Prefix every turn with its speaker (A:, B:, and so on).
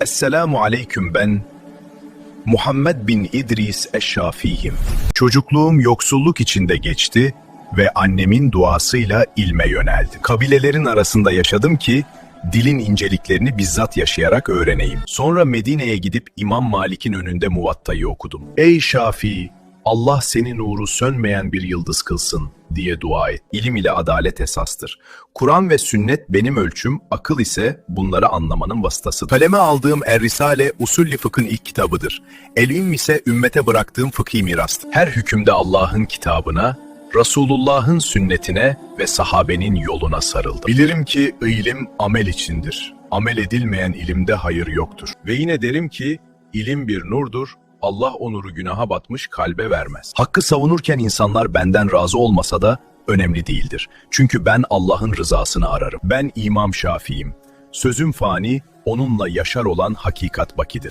A: Esselamu aleyküm ben Muhammed bin İdris Eşşafiyim. Çocukluğum yoksulluk içinde geçti ve annemin duasıyla ilme yöneldim. Kabilelerin arasında yaşadım ki dilin inceliklerini bizzat yaşayarak öğreneyim. Sonra Medine'ye gidip İmam Malik'in önünde Muvatta'yı okudum. Ey Şafii! Allah senin nuru sönmeyen bir yıldız kılsın diye dua et. İlim ile adalet esastır. Kur'an ve sünnet benim ölçüm, akıl ise bunları anlamanın vasıtasıdır. Kaleme aldığım Er-Risale usulli fıkhın ilk kitabıdır. El-İlm ise ümmete bıraktığım fıkhi mirastır. Her hükümde Allah'ın kitabına, Resulullah'ın sünnetine ve sahabenin yoluna sarıldım. Bilirim ki ilim amel içindir. Amel edilmeyen ilimde hayır yoktur. Ve yine derim ki ilim bir nurdur, Allah o nuru günaha batmış kalbe vermez. Hakkı savunurken insanlar benden razı olmasa da önemli değildir. Çünkü ben Allah'ın rızasını ararım. Ben İmam Şafii'yim. Sözüm fani, onunla yaşar olan hakikat bakidir.